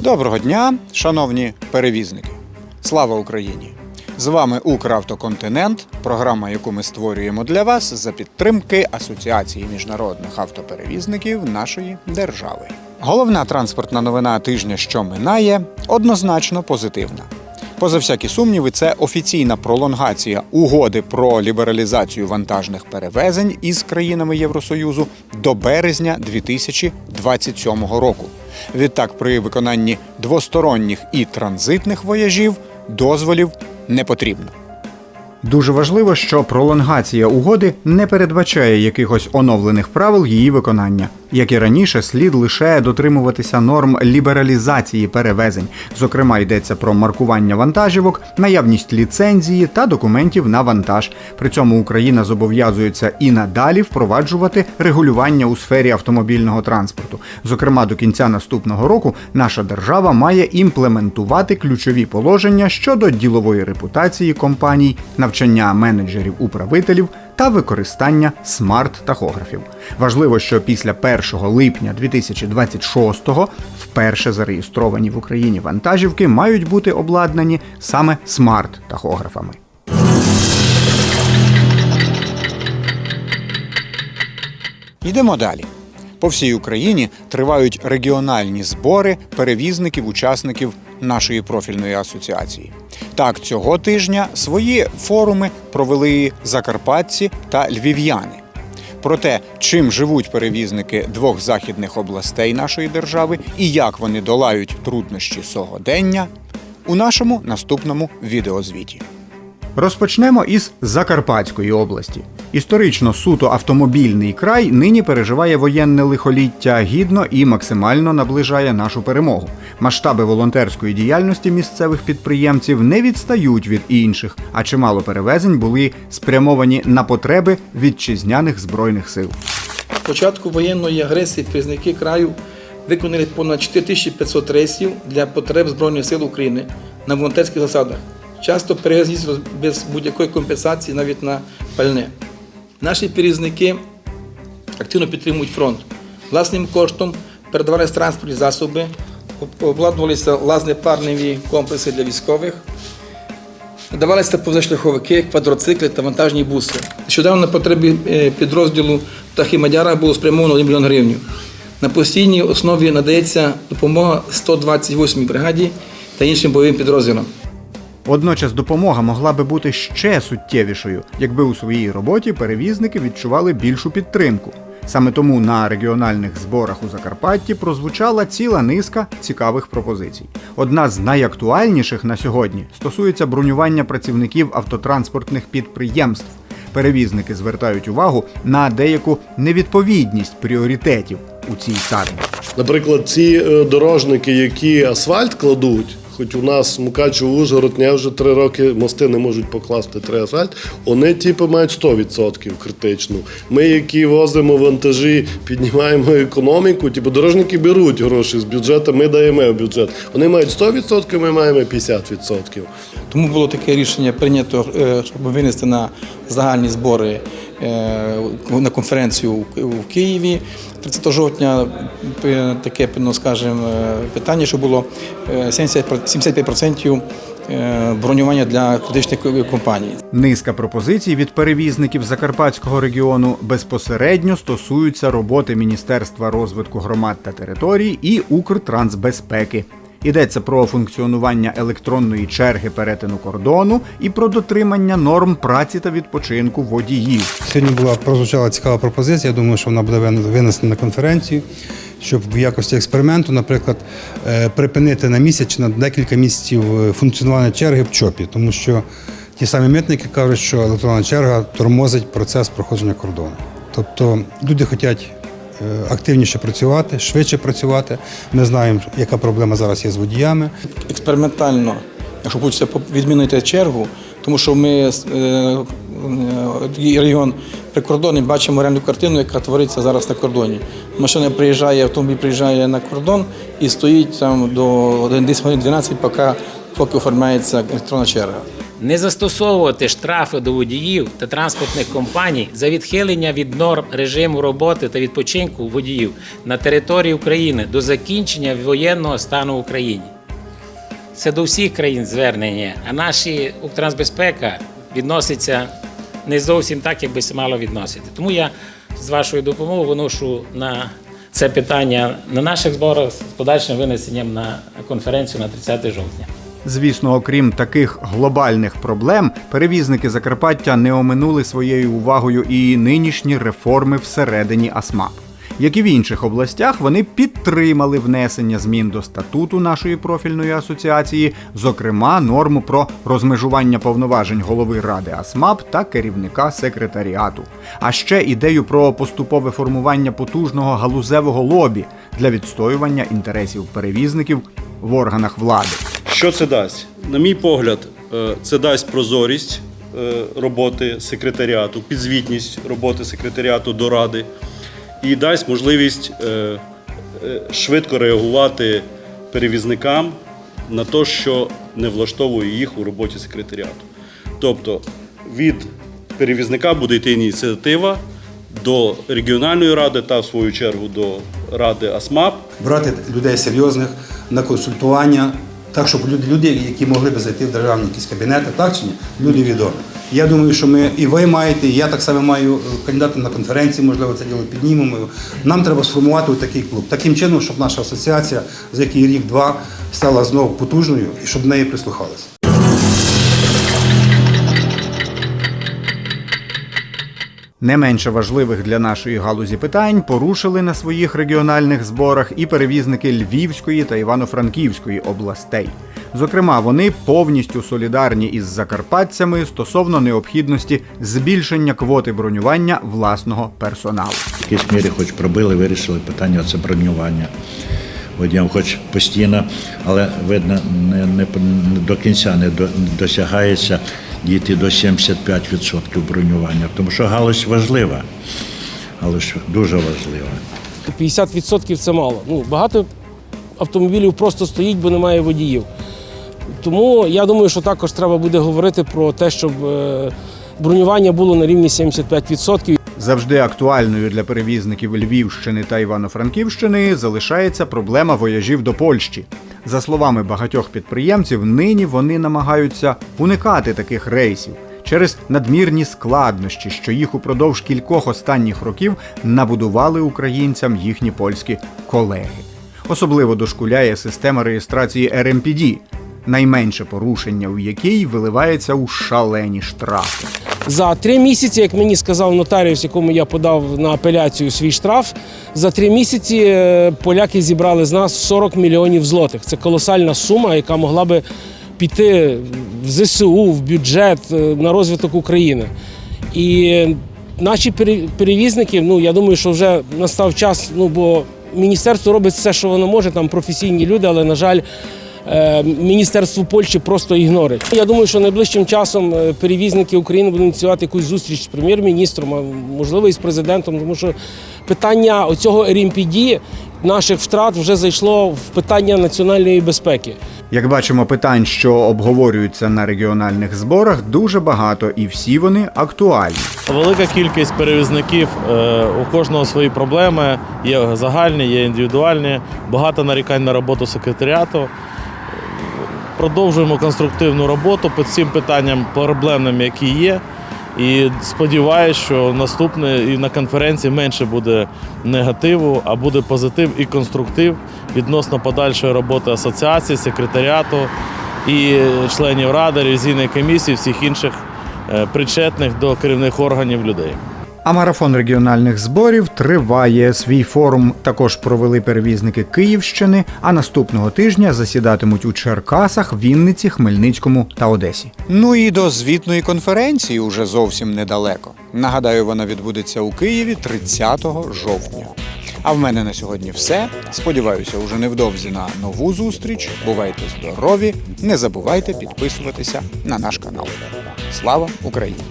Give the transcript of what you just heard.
Доброго дня, шановні перевізники! Слава Україні! З вами Укравтоконтинент, програма, яку ми створюємо для вас за підтримки Асоціації міжнародних автоперевізників нашої держави. Головна транспортна новина тижня, що минає, однозначно позитивна. Поза всякі сумніви, це офіційна пролонгація угоди про лібералізацію вантажних перевезень із країнами Євросоюзу до березня 2027 року. Відтак, при виконанні двосторонніх і транзитних вояжів дозволів не потрібно. Дуже важливо, що пролонгація угоди не передбачає якихось оновлених правил її виконання. Як і раніше, слід лише дотримуватися норм лібералізації перевезень. Зокрема, йдеться про маркування вантажівок, наявність ліцензії та документів на вантаж. При цьому Україна зобов'язується і надалі впроваджувати регулювання у сфері автомобільного транспорту. Зокрема, до кінця наступного року наша держава має імплементувати ключові положення щодо ділової репутації компаній, навчання менеджерів управителів та використання смарт-тахографів. Важливо, що після 1 липня 2026-го вперше зареєстровані в Україні вантажівки мають бути обладнані саме смарт-тахографами. Йдемо далі. По всій Україні тривають регіональні збори перевізників, учасників нашої профільної асоціації. Так, цього тижня свої форуми провели закарпатці та львів'яни. Про те, чим живуть перевізники двох західних областей нашої держави і як вони долають труднощі сьогодення, у нашому наступному відеозвіті. Розпочнемо із Закарпатської області. Історично суто автомобільний край нині переживає воєнне лихоліття гідно і максимально наближає нашу перемогу. Масштаби волонтерської діяльності місцевих підприємців не відстають від інших, а чимало перевезень були спрямовані на потреби вітчизняних збройних сил. З початку воєнної агресії признаки краю виконали понад 4500 рейсів для потреб Збройних сил України на волонтерських засадах. Часто перевезли без будь-якої компенсації навіть на пальне. Наші перевізники активно підтримують фронт. Власним коштом передавалися транспортні засоби, обладнувалися лазнепарневі комплекси для військових, Давалися позашляховики, квадроцикли та вантажні буси. Нещодавно на потребі е, підрозділу Птахи Мадяра було спрямовано 1 мільйон гривень. На постійній основі надається допомога 128-й бригаді та іншим бойовим підрозділам. Водночас допомога могла би бути ще суттєвішою, якби у своїй роботі перевізники відчували більшу підтримку. Саме тому на регіональних зборах у Закарпатті прозвучала ціла низка цікавих пропозицій. Одна з найактуальніших на сьогодні стосується бронювання працівників автотранспортних підприємств. Перевізники звертають увагу на деяку невідповідність пріоритетів у цій саді. Наприклад, ці е, дорожники, які асфальт кладуть, хоч у нас Мукачево Ужгород не вже три роки мости не можуть покласти три асфальт, вони типу мають 100% критичну. Ми, які возимо вантажі, піднімаємо економіку, типу дорожники беруть гроші з бюджету, ми даємо бюджет. Вони мають 100%, ми маємо 50%. Тому було таке рішення прийнято, е, щоб винести на загальні збори на конференцію у Києві 30 жовтня. Е, Таке, ну, скажімо, е, питання, що було е, 70 75% е, бронювання для критичних компаній. Низка пропозицій від перевізників Закарпатського регіону безпосередньо стосуються роботи Міністерства розвитку громад та територій і Укртрансбезпеки. Йдеться про функціонування електронної черги перетину кордону і про дотримання норм праці та відпочинку водіїв. Сьогодні була прозвучала цікава пропозиція. Я думаю, що вона буде винесена на конференцію, щоб в якості експерименту, наприклад, е, припинити на місяць чи на декілька місяців е, функціонування черги в ЧОПі, тому що ті самі митники кажуть, що електронна черга тормозить процес проходження кордону. Тобто люди хочуть активніше працювати, швидше працювати. Ми знаємо, яка проблема зараз є з водіями. експериментально, якщо хочеться відмінити чергу, тому що ми е, е, регіон прикордонний бачимо реальну картину, яка твориться зараз на кордоні. Машина приїжджає, автомобіль приїжджає на кордон і стоїть там до десь годин 12, поки, поки оформляється електронна черга. Не застосовувати штрафи до водіїв та транспортних компаній за відхилення від норм режиму роботи та відпочинку водіїв на території України до закінчення воєнного стану в Україні. Це до всіх країн звернення, а наші Укртрансбезпека відноситься не зовсім так, як би це мало відносити. Тому я з вашою допомогою виношу на це питання на наших зборах з подальшим винесенням на конференцію на 30 жовтня. Звісно, окрім таких глобальних проблем, перевізники Закарпаття не оминули своєю увагою і нинішні реформи всередині АСМАП. Як і в інших областях, вони підтримали внесення змін до статуту нашої профільної асоціації, зокрема норму про розмежування повноважень голови ради АСМАП та керівника секретаріату, а ще ідею про поступове формування потужного галузевого лобі для відстоювання інтересів перевізників в органах влади. Що це дасть? На мій погляд, е, це дасть прозорість е, роботи секретаріату, підзвітність роботи секретаріату до ради і дасть можливість е, швидко реагувати перевізникам на те, що не влаштовує їх у роботі секретаріату. Тобто від перевізника буде йти ініціатива до регіональної ради та, в свою чергу, до ради АСМАП брати людей серйозних на консультування, так, щоб люди, які могли би зайти в державні якісь кабінети, так чи ні, люди відомі. Я думаю, що ми і ви маєте, і я так само маю е, кандидати на конференції, можливо, це діло піднімемо. Нам треба сформувати такий клуб. Таким чином, щоб наша асоціація за який рік-два стала знову потужною і щоб в неї прислухалися. Не менше важливих для нашої галузі питань порушили на своїх регіональних зборах і перевізники Львівської та Івано-Франківської областей. Зокрема, вони повністю солідарні із закарпатцями стосовно необхідності збільшення квоти бронювання власного персоналу. В якійсь мірі хоч пробили, вирішили питання це бронювання. Водіям хоч постійно, але видно, не, не, не до кінця не, до, не досягається дійти до 75% бронювання. Тому що галузь важлива, галузь дуже важлива. 50% це мало. Ну, багато автомобілів просто стоїть, бо немає водіїв. Тому я думаю, що також треба буде говорити про те, щоб е, бронювання було на рівні 75%. Завжди актуальною для перевізників Львівщини та Івано-Франківщини залишається проблема вояжів до Польщі. За словами багатьох підприємців, нині вони намагаються уникати таких рейсів через надмірні складнощі, що їх упродовж кількох останніх років набудували українцям їхні польські колеги. Особливо дошкуляє система реєстрації РМПД, найменше порушення у якій виливається у шалені штрафи. За три місяці, як мені сказав нотаріус, якому я подав на апеляцію свій штраф, за три місяці е, поляки зібрали з нас 40 мільйонів злотих. Це колосальна сума, яка могла би піти в ЗСУ, в бюджет е, на розвиток України. І наші перевізники, ну я думаю, що вже настав час, ну бо міністерство робить все, що воно може, там професійні люди, але на жаль. Е, Міністерство Польщі просто ігнорить. Я думаю, що найближчим часом е, перевізники України будуть ініціювати якусь зустріч з прем'єр-міністром, а можливо і з президентом, тому що питання оцього РІМПД наших втрат вже зайшло в питання національної безпеки. Як бачимо, питань, що обговорюються на регіональних зборах, дуже багато, і всі вони актуальні. Велика кількість перевізників, е, у кожного свої проблеми. Є загальні, є індивідуальні. Багато нарікань на роботу секретаріату. Продовжуємо конструктивну роботу по цим питанням проблемним, які є. І сподіваюся, що наступне і на конференції менше буде негативу, а буде позитив і конструктив відносно подальшої роботи асоціації, секретаріату і членів ради, ревізійної комісії, всіх інших е, причетних до керівних органів людей. А марафон регіональних зборів триває. Свій форум також провели перевізники Київщини, а наступного тижня засідатимуть у Черкасах, Вінниці, Хмельницькому та Одесі. Ну і до звітної конференції уже зовсім недалеко. Нагадаю, вона відбудеться у Києві 30 жовтня. А в мене на сьогодні все. Сподіваюся, уже невдовзі на нову зустріч. Бувайте здорові! Не забувайте підписуватися на наш канал. Слава Україні!